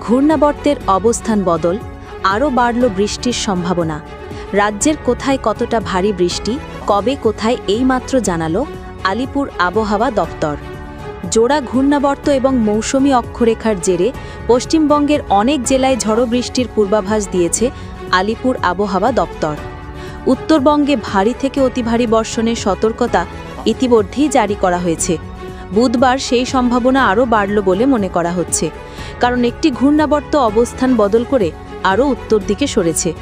ঘূর্ণাবর্তের অবস্থান বদল, আরও বাড়ল বৃষ্টির সম্ভাবনা। রাজ্যের কোথায় কতটা ভারী বৃষ্টি, কবে কোথায় এইমাত্র জানালো আলিপুর আবহাওয়া দপ্তর। জোড়া ঘূর্ণাবর্ত এবং মৌসুমি অক্ষরেখার জেরে পশ্চিমবঙ্গের অনেক জেলায় ঝড়ো বৃষ্টির পূর্বাভাস দিয়েছে আলিপুর আবহাওয়া দপ্তর। উত্তরবঙ্গে ভারী থেকে অতি ভারী বর্ষণের সতর্কতা ইতিমধ্যেই জারি করা হয়েছে। বুধবার সেই সম্ভাবনা আরও বাড়ল বলে মনে করা হচ্ছে। কারণ একটি ঘূর্ণাবর্ত অবস্থান বদল করে আরও উত্তর দিকে সরেছে।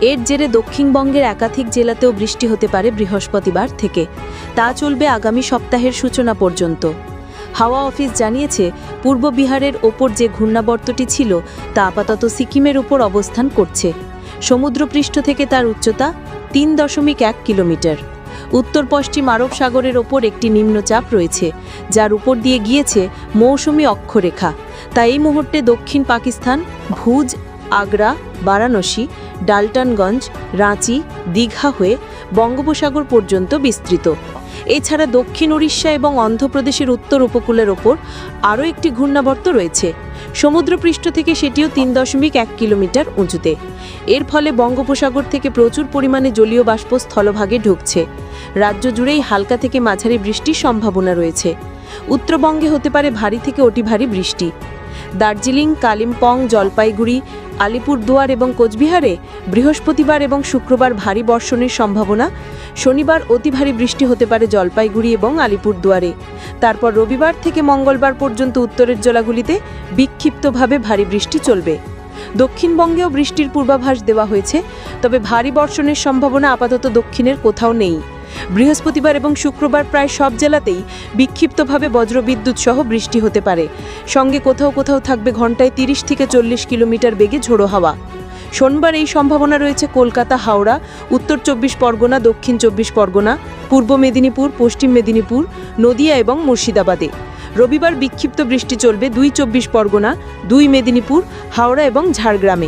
এর জেরে দক্ষিণবঙ্গের একাধিক জেলাতেও বৃষ্টি হতে পারে বৃহস্পতিবার থেকে। তা চলবে আগামী সপ্তাহের সূচনা পর্যন্ত। হাওয়া অফিস জানিয়েছে, পূর্ব বিহারের ওপর যে ঘূর্ণাবর্তটি ছিল, তা আপাতত সিকিমের উপর অবস্থান করছে। সমুদ্রপৃষ্ঠ থেকে তার উচ্চতা তিন দশমিক এক কিলোমিটার। উত্তর পশ্চিম আরব সাগরের ওপর একটি নিম্নচাপ রয়েছে, যার উপর দিয়ে গিয়েছে মৌসুমি অক্ষরেখা। তা এই মুহূর্তে দক্ষিণ পাকিস্তান, ভুজ, আগ্রা, বারাণসী, ডালটনগঞ্জ, রাঁচি, দীঘা হয়ে বঙ্গোপসাগর পর্যন্ত বিস্তৃত। এছাড়া দক্ষিণ উড়িষ্যা এবং অন্ধ্রপ্রদেশের উত্তর উপকূলের ওপর আরও একটি ঘূর্ণাবর্ত রয়েছে। সমুদ্রপৃষ্ঠ থেকে সেটিও তিন দশমিক এক কিলোমিটার উঁচুতে। এর ফলে বঙ্গোপসাগর থেকে প্রচুর পরিমাণে জলীয় বাষ্প স্থলভাগে ঢুকছে। রাজ্য জুড়েই হালকা থেকে মাঝারি বৃষ্টির সম্ভাবনা রয়েছে। উত্তরবঙ্গে হতে পারে ভারী থেকে অতি ভারী বৃষ্টি। দার্জিলিং, কালিম্পং, জলপাইগুড়ি আলিপুরদুয়ার এবং কোচবিহারে বৃহস্পতিবার এবং শুক্রবার ভারী বর্ষণের সম্ভাবনা। শনিবার অতি ভারী বৃষ্টি হতে পারে জলপাইগুড়ি এবং আলিপুরদুয়ারে। তারপর রবিবার থেকে মঙ্গলবার পর্যন্ত উত্তরের জেলাগুলিতে বিক্ষিপ্তভাবে ভারী বৃষ্টি চলবে। দক্ষিণবঙ্গেও বৃষ্টির পূর্বাভাস দেওয়া হয়েছে, তবে ভারী বর্ষণের সম্ভাবনা আপাতত দক্ষিণের কোথাও নেই। বৃহস্পতিবার এবং শুক্রবার প্রায় সব জেলাতেই বিক্ষিপ্তভাবে বজ্রবিদ্যুৎ সহ বৃষ্টি হতে পারে। সঙ্গে কোথাও কোথাও থাকবে ঘন্টায় তিরিশ থেকে চল্লিশ কিলোমিটার বেগে ঝোড়ো হাওয়া। সোমবার এই সম্ভাবনা রয়েছে কলকাতা, হাওড়া, উত্তর চব্বিশ পরগনা, দক্ষিণ চব্বিশ পরগনা, পূর্ব মেদিনীপুর, পশ্চিম মেদিনীপুর, নদিয়া এবং মুর্শিদাবাদে। রবিবার বিক্ষিপ্ত বৃষ্টি চলবে দুই চব্বিশ পরগনা, দুই মেদিনীপুর, হাওড়া এবং ঝাড়গ্রামে।